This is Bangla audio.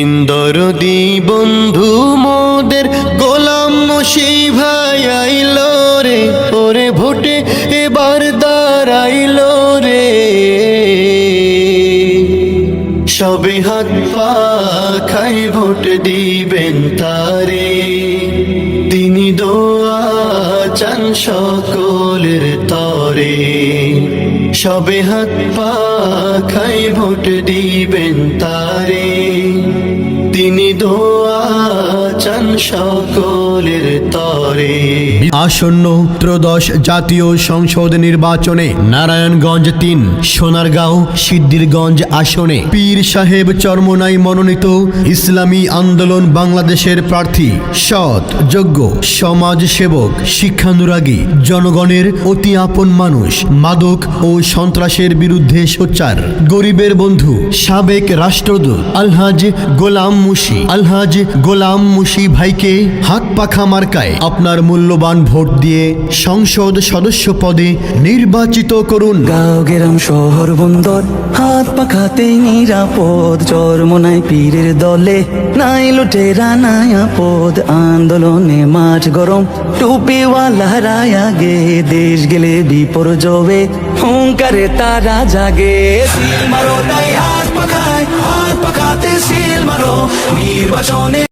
ইন্দরদি বন্ধু মোদের গোলাম মশি ভাই আইল রে, ওরে ভোটে এবার দাঁড়াইল রে। সবে হাত পা খাই ভোট দিবেন তারে, তিনি দোয়া চান সকলের তরে। সবে হাত পা খাই ভোট দিবেন তারে। তিনি দোয়া সকলের তরে। আসন্ন ত্রয়োদশ জাতীয় সংসদ নির্বাচনে নারায়ণগঞ্জ তিন, সোনারগাঁও সিদ্ধিরগঞ্জ আসনে পীর সাহেব চর্মনাই মনোনীত ইসলামী আন্দোলন বাংলাদেশের প্রার্থী, সৎ, যোগ্য, সমাজ সেবক, শিক্ষানুরাগী, জনগণের অতি আপন মানুষ, মাদক ও সন্ত্রাসের বিরুদ্ধে সোচ্চার, গরিবের বন্ধু, সাবেক রাষ্ট্রদূত, আলহাজ গোলাম মুশি, আলহাজ গোলাম মুশি ভাইকে হাত পাখা মার্কায় আপনার মূল্যবান ভোট দিয়ে সংসদ সদস্য পদে নির্বাচিত করুন। গাঁও গেরাম শহর বন্দর হাত পাখাতে নিরাপদ চরমনাই পীরের দলে নাই লুটেরা নাই আপদ আন্দোলনে মাঠ গরম। টুপিওয়ালা আগে দেশ গেলে বিপর্যবে হুঙ্কারে তারা জাগে। সিল মারো তাই হাত পাখায় হাত পাখাতে সিল মারো নির্বাচনে